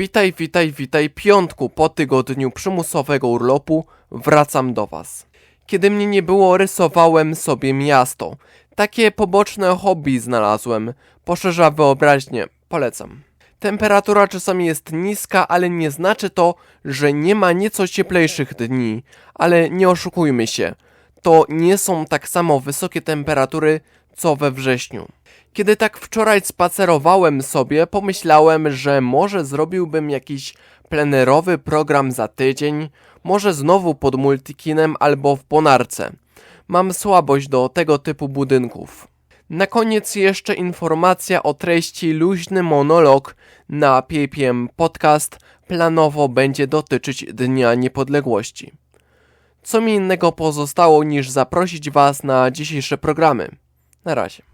Witaj, witaj, witaj, piątku po tygodniu przymusowego urlopu wracam do Was. Kiedy mnie nie było, rysowałem sobie miasto. Takie poboczne hobby znalazłem. Poszerza wyobraźnię. Polecam. Temperatura czasami jest niska, ale nie znaczy to, że nie ma nieco cieplejszych dni. Ale nie oszukujmy się. To nie są tak samo wysokie temperatury, co we wrześniu. Kiedy tak wczoraj spacerowałem sobie, pomyślałem, że może zrobiłbym jakiś plenerowy program za tydzień, może znowu pod Multikinem albo w Bonarce. Mam słabość do tego typu budynków. Na koniec jeszcze informacja o treści luźny monolog na PPM Podcast planowo będzie dotyczyć Dnia Niepodległości. Co mi innego pozostało niż zaprosić Was na dzisiejsze programy. Na razie.